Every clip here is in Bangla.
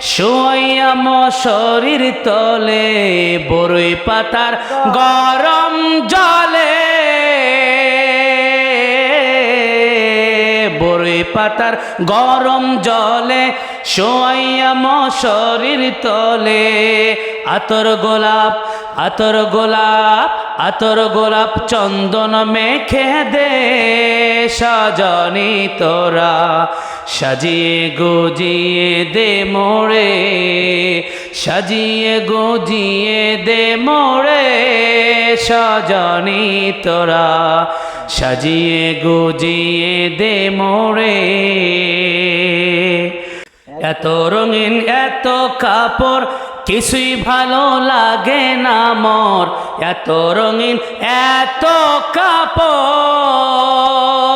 শোয়াইয়া শরীর তলে বড়ই পাতার গরম জলে। বড়ই পাতার গরম জলে, শোয়াইয়া শরীর তলে। আতর গোলাপ আতর গোলাপ আতর গোলাপ চন্দন মেখে দে, সাজনি তোরা। সাজিয়ে গুজিয়ে দে মোরে, সাজিয়ে গুজিয়ে দে মোরে, সাজনি তোরা, সাজিয়ে গুজিয়ে দে মোরে। এত রঙিন, এত কাপড়, কিছুই ভালো লাগে না মর। এত রঙিন, এত কাপড়।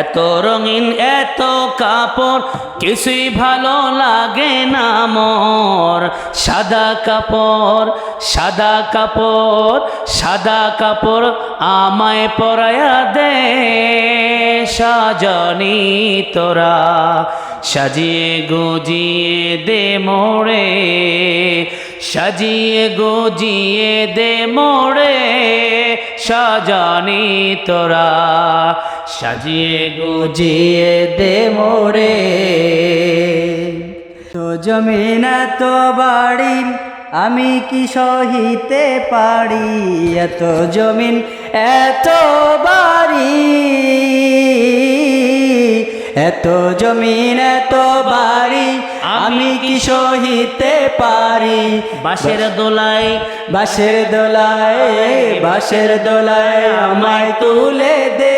এত রঙিন, এত কাপড়, কিছুই ভালো লাগে না মর। সাদা কাপড় সাদা কাপড় সাদা কাপড় আমায় পরায়া দে, সাজনি তোরা, সাজিয়ে গুজিয়ে দে মোড়ে সাজিয়ে গুজিয়ে দে মোড়ে সাজানি তোরা। সাজিয়ে গুজিয়ে দে মোরে। তো জমিন এত বাড়ি আমি কি সহিতে পারি? এত জমিন এত বাড়ি এত জমিন এত বাড়ি আমি কি সহিতে পারি? বাঁশের দোলায় বাঁশের দোলায় বাঁশের দোলায় আমায় তুলে দে।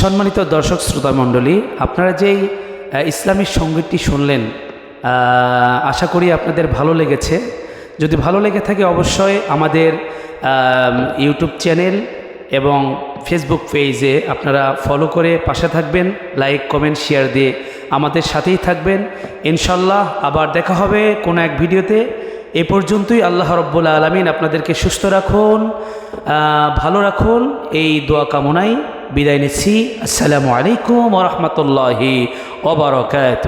সম্মানিত দর্শক শ্রোতা মণ্ডলী আপনারা যেই আহ, ইসলামী সঙ্গীতটি শুনলেন আশা করি আপনাদের ভালো লেগেছে। যদি ভালো লেগে থাকে অবশ্যই আমাদের ইউটিউব চ্যানেল এবং ফেসবুক পেজে আপনারা ফলো করে পাশে থাকবেন লাইক কমেন্ট শেয়ার দিয়ে আমাদের সাথেই থাকবেন। ইনশাল্লাহ আবার দেখা হবে কোনো এক ভিডিওতে। এ পর্যন্তই আল্লাহ রব্বুল আলমিন আপনাদেরকে সুস্থ রাখুন ভালো রাখুন। এই দোয়া কামনায় বিদায় নিচ্ছি আসসালামু আলাইকুম রহমতুল্লাহি ওবরকাত